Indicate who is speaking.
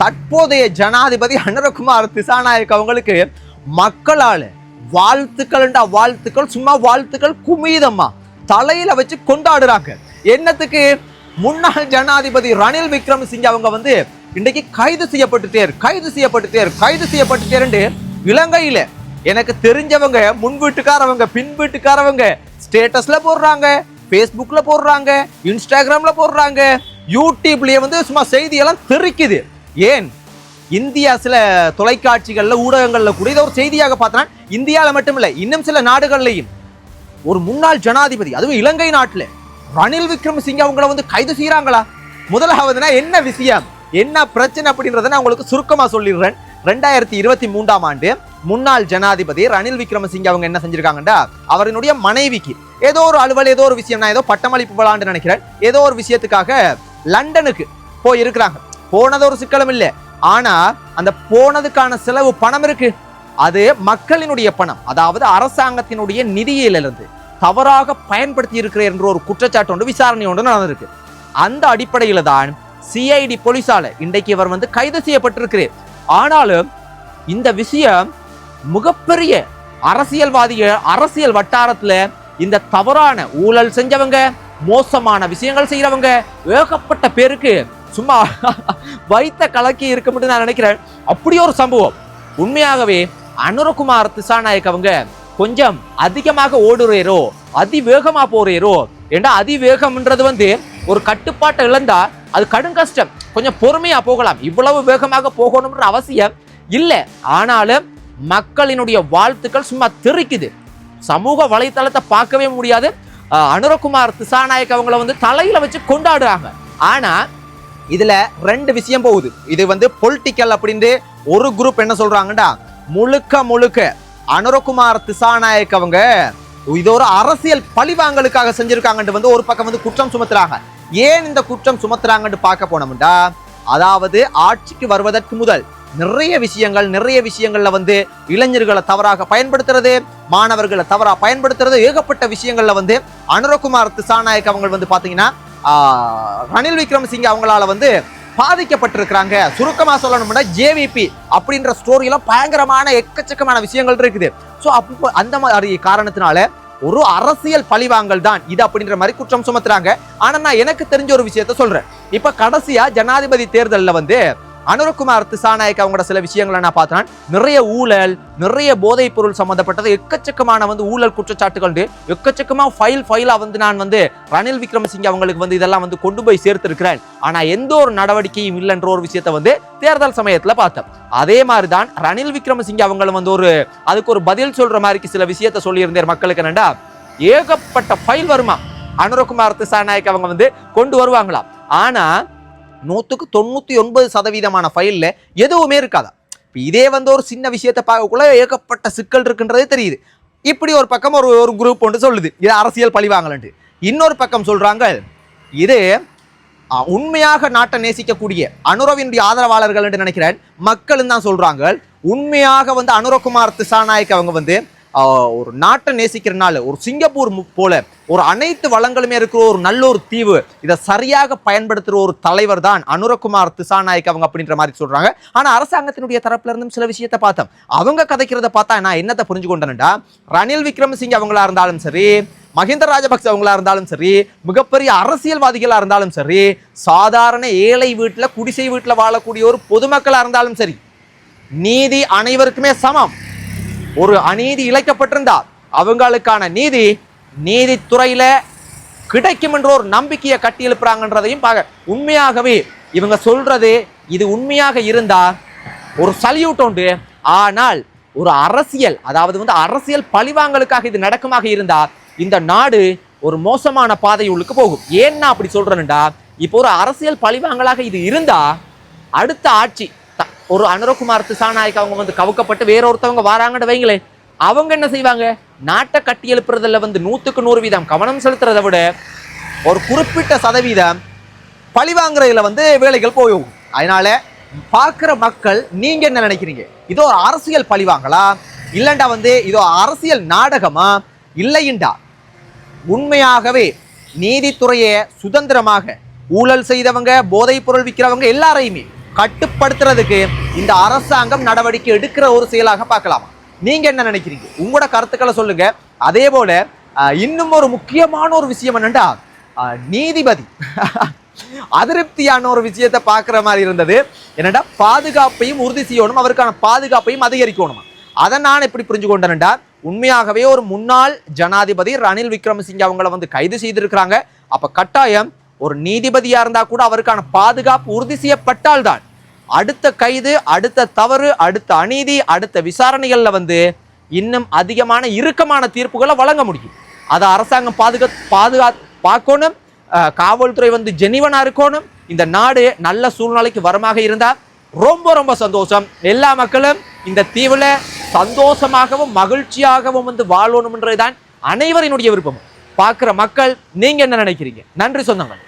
Speaker 1: தற்போதைய ஜனாதிபதி அனுரகுமார் திசாநாயக் அவங்களுக்கு மக்களால் வாழ்த்துக்கள்ண்டா வாழ்த்துக்கள் சும்மா வாழ்த்துக்கள் குமீதம்மா தலையில வச்சு கொண்டாடுறாங்க. என்னத்துக்கு? முன்னாள் ஜனாதிபதி ரணில் விக்ரம் அவங்க வந்து இன்றைக்கு கைது செய்யப்பட்டுட்டேர் கைது செய்யப்பட்டுட்டேர் கைது செய்யப்பட்டுட்டேர்ண்டு இலங்கையில எனக்கு தெரிஞ்சவங்க முன் வீட்டுக்காரவங்க பின் வீட்டுக்காரவங்க ஸ்டேட்டஸ்ல போடுறாங்க ஃபேஸ்புக்ல போடுறாங்க இன்ஸ்டாகிராம்ல போடுறாங்க யூடியூப்லயே வந்து சும்மா செய்தியெல்லாம் தெரிக்குது. ஏன்? இந்தியா சில தொலைக்காட்சிகளில் ஊடகங்களில் கூட இதை ஒரு செய்தியாக பார்த்தேன் இந்தியாவில் மட்டும் இல்லை இன்னும் சில நாடுகள்லையும். ஒரு முன்னாள் ஜனாதிபதி அதுவும் இலங்கை நாட்டில் ரணில் விக்ரமசிங்க அவங்கள வந்து கைது செய்கிறாங்களா முதலாவதுனா என்ன விஷயம்? என்ன பிரச்சனை அப்படின்றத நான் உங்களுக்கு சுருக்கமாக சொல்லிடுறேன். ரெண்டாயிரத்தி இருபத்தி மூன்றாம் ஆண்டு முன்னாள் ஜனாதிபதி ரணில் விக்ரமசிங்க அவங்க என்ன செஞ்சிருக்காங்கடா அவரினுடைய மனைவிக்கு ஏதோ ஒரு அலுவல் ஏதோ ஒரு விஷயம் நான் ஏதோ பட்டமளிப்பு விழான்னு நினைக்கிறேன். ஏதோ ஒரு விஷயத்துக்காக லண்டனுக்கு போய் இருக்கிறாங்க போனது ஒரு சிக்கலும் இல்லை. ஆனா அந்த போனதுக்கான செலவு பணம் இருக்கு. அது மக்களினுடைய பணம். அதாவது அரசாங்கத்தினுடைய நிதியிலிருந்து தவறாக பயன்படுத்தி இருக்கிற என்ற ஒரு குற்றச்சாட்டு ஒன்று விசாரணை ஒன்று நடந்திருக்கு. அந்த அடிப்படையில் தான் சிஐடி போலீஸால இன்றைக்கு இவர் வந்து கைது செய்யப்பட்டிருக்கிறார் ஆனாலும் இந்த விஷயம் மிகப்பெரிய அரசியல்வாதிகள் அரசியல் வட்டாரத்துல இந்த தவறான ஊழல் செஞ்சவங்க மோசமான விஷயங்கள் செய்யறவங்க ஏகப்பட்ட பேருக்கு சும்மா வைத்த கலக்கி இருக்க மட்டும் நான் நினைக்கிறேன். அப்படி ஒரு சம்பவம். உண்மையாகவே அனுரகுமார் திசாநாயக் அவங்க கொஞ்சம் அதிகமாக ஓடுறேரோ அதிவேகமா போறேரோ ஏண்டா அதிவேகம்ன்றது வந்து ஒரு கட்டுப்பாட்டை இழந்தா அது கடும் கஷ்டம். கொஞ்சம் பொறுமையா போகலாம். இவ்வளவு வேகமாக போகணும்ன்ற அவசியம் இல்லை. ஆனாலும் மக்களினுடைய வாழ்த்துக்கள் சும்மா தெரிக்குது. சமூக வலைத்தளத்தை பார்க்கவே முடியாது. அனுரகுமார் திசாநாயக் அவங்கள வந்து தலையில வச்சு கொண்டாடுறாங்க. ஆனா இதுல ரெண்டு விஷயம் போகுது. இது வந்து பொலிட்டிக்கல் அப்படின்ட்டு ஒரு குரூப் என்ன சொல்றாங்கடா முழுக்க முழுக்க அனுரகுமார் திசாநாயக் அவங்க இது ஒரு அரசியல் பழிவாங்கலுக்காக செஞ்சிருக்காங்கன்ட்டு வந்து ஒரு பக்கம் வந்து குற்றம் சுமத்துறாங்க. ஏன் இந்த குற்றம் சுமத்துறாங்கன்னு பார்க்க போனோம்டா அதாவது ஆட்சிக்கு வருவதற்கு முதல் நிறைய விஷயங்கள் நிறைய விஷயங்கள்ல வந்து இளைஞர்களை தவறாக பயன்படுத்துறது மாணவர்களை தவறாக பயன்படுத்துறது ஏகப்பட்ட விஷயங்கள்ல வந்து அனுரகுமார் திசாநாயக் அவங்க வந்து பாத்தீங்கன்னா ரணில் ரணில் விக்ரமசிங்க அவங்களால வந்து பாதிக்கப்பட்டிருக்கிறாங்க. சுருக்கமாக சொல்லணும்னா ஜேவிபி அப்படின்ற ஸ்டோரியில் பயங்கரமான எக்கச்சக்கமான விஷயங்கள் இருக்குது. ஸோ அப்போ அந்த மாதிரி காரணத்தினால ஒரு அரசியல் பழிவாங்கல் தான் இது அப்படின்ற மாதிரி குற்றம் சுமத்துறாங்க. ஆனால் நான் எனக்கு தெரிஞ்ச ஒரு விஷயத்த சொல்கிறேன் இப்போ கடைசியாக ஜனாதிபதி தேர்தலில் வந்து அனுரகுமார் திசாநாயக் அவங்களோட சில விஷயங்களை நான் பார்த்தேன். நிறைய ஊழல் நிறைய போதைப் பொருள் சம்பந்தப்பட்டது எக்கச்சக்கமான வந்து ஊழல் குற்றச்சாட்டுகள் எக்கச்சக்கமாக ஃபைல் ஃபைலாக வந்து நான் வந்து ரணில் விக்ரமசிங்க அவங்களுக்கு வந்து இதெல்லாம் வந்து கொண்டு போய் சேர்த்திருக்கிறேன். ஆனால் எந்த ஒரு நடவடிக்கையும் இல்லைன்ற ஒரு விஷயத்தை வந்து தேர்தல் சமயத்தில் பார்த்தேன். அதே மாதிரி தான் ரணில் விக்ரமசிங்க அவங்களும் வந்து ஒரு அதுக்கு ஒரு பதில் சொல்கிற மாதிரி சில விஷயத்த சொல்லியிருந்தார் மக்களுக்கு என்னண்டா? ஏகப்பட்ட ஃபைல் வருமா? அனுரகுமார் திசாநாயக் அவங்க வந்து கொண்டு வருவாங்களாம். ஆனால் நூற்றுக்கு தொண்ணூற்றி ஒன்பது சதவீதமான ஃபைலில் எதுவுமே இருக்காதா? இப்போ இதே வந்து ஒரு சின்ன விஷயத்தை பார்க்கக்குள்ள ஏகப்பட்ட சிக்கல் இருக்குன்றதே தெரியுது. இப்படி ஒரு பக்கம் ஒரு ஒரு குரூப் ஒன்று சொல்லுது. இது அரசியல் பழிவாங்கலன்ட்டு இன்னொரு பக்கம் சொல்கிறாங்க இது உண்மையாக நாட்டை நேசிக்கக்கூடிய அனுரவினுடைய ஆதரவாளர்கள் என்று நினைக்கிறேன். மக்களும் தான் சொல்கிறாங்க உண்மையாக வந்து அனுரகுமார் திசாநாயக் அவங்க வந்து ஒரு நாட்டை நேசிக்கிறனால ஒரு சிங்கப்பூர் போல ஒரு அனைத்து வளங்களுமே இருக்கிற ஒரு நல்ல ஒரு தீவு இதை சரியாக பயன்படுத்துகிற ஒரு தலைவர் தான் அனுரகுமார் திசாநாயக் அவங்க அப்படின்ற மாதிரி சொல்கிறாங்க ஆனால் அரசாங்கத்தினுடைய தரப்புல இருந்தும் சில விஷயத்தை பார்த்தோம். அவங்க கதைக்கிறத பார்த்தா நான் என்னத்தை புரிஞ்சு கொண்டேன்டா? ரணில் விக்ரமசிங்க அவங்களா இருந்தாலும் சரி மஹிந்த ராஜபக்ச அவங்களா இருந்தாலும் சரி மிகப்பெரிய அரசியல்வாதிகளாக இருந்தாலும் சரி சாதாரண ஏழை வீட்டில் குடிசை வீட்டில் வாழக்கூடிய ஒரு பொதுமக்களாக இருந்தாலும் சரி நீதி அனைவருக்குமே சமம். ஒரு அநீதி இழைக்கப்பட்டிருந்தால் அவங்களுக்கான நீதி நீதித்துறையில கிடைக்கும் என்ற ஒரு நம்பிக்கையை கட்டி எழுப்புறாங்கன்றதையும் பார்க்க. உண்மையாகவே இவங்க சொல்றது இது உண்மையாக இருந்தா ஒரு சல்யூட் உண்டு. ஆனால் ஒரு அரசியல் அதாவது வந்து அரசியல் பழிவாங்கலுக்காக இது நடக்குமாக இருந்தா இந்த நாடு ஒரு மோசமான பாதையுள்ளுக்கு போகும். ஏன்னா அப்படி சொல்றேன்டா இப்போ ஒரு அரசியல் பழிவாங்கலாக இது இருந்தா அடுத்த ஆட்சி ஒரு அனுரகுமார் திசாநாயக் அவங்க வந்து கவுக்கப்பட்டு வேற ஒருத்தவங்க வராங்கன்னு வைங்களேன் அவங்க என்ன செய்வாங்க? நாட்டை கட்டி எழுப்புறதுல வந்து நூற்றுக்கு நூறு வீதம் கவனம் செலுத்துறதை விட ஒரு குறிப்பிட்ட சதவீதம் பழிவாங்குறதுல வந்து வேலைகள் போகும். அதனால பார்க்குற மக்கள் நீங்க என்ன நினைக்கிறீங்க? இதோ ஒரு அரசியல் பழிவாங்களா இல்லைண்டா வந்து இதோ அரசியல் நாடகமா? இல்லைண்டா. உண்மையாகவே நீதித்துறையை சுதந்திரமாக ஊழல் செய்தவங்க போதைப் பொருள் விற்கிறவங்க எல்லாரையுமே கட்டுப்படுத்துறதுக்கு இந்த அரசாங்கம் நடவடிக்கை எடுக்கிற ஒரு செயலாக பார்க்கலாம்? நீங்க என்ன நினைக்கிறீங்க? உங்களோட கருத்துக்களை சொல்லுங்க. அதே போல இன்னும் ஒரு முக்கியமான ஒரு விஷயம் என்னண்டா நீதிபதி. அதிருப்தியான ஒரு விஷயத்தை பார்க்குற மாதிரி இருந்தது. என்னடா பாதுகாப்பையும் உறுதி செய்யணும் அவருக்கான பாதுகாப்பையும் அதிகரிக்கணும்? அதை நான் எப்படி புரிஞ்சு கொண்டேன்டா உண்மையாகவே ஒரு முன்னாள் ஜனாதிபதி ரணில் விக்ரமசிங்க அவங்கள வந்து கைது செய்திருக்கிறாங்க. அப்போ கட்டாயம் ஒரு நீதிபதியாக இருந்தால் கூட அவருக்கான பாதுகாப்பு உறுதி செய்யப்பட்டால்தான் அடுத்த கைது அடுத்த தவறு அடுத்த அநீதி அடுத்த விசாரணைகளில் வந்து இன்னும் அதிகமான இறுக்கமான தீர்ப்புகளை வழங்க முடியும். அதை அரசாங்கம் பாதுகா பாதுகா பார்க்கணும். காவல்துறை வந்து ஜெனிவனாக இருக்கணும். இந்த நாடு நல்ல சூழ்நிலைக்கு வரமாக இருந்தால் ரொம்ப ரொம்ப சந்தோஷம். எல்லா மக்களும் இந்த தீவில் சந்தோஷமாகவும் மகிழ்ச்சியாகவும் வந்து வாழணும்ன்றதுதான் அனைவரினுடைய விருப்பம். பார்க்குற மக்கள் நீங்கள் என்ன நினைக்கிறீங்க? நன்றி சொந்தங்கள்.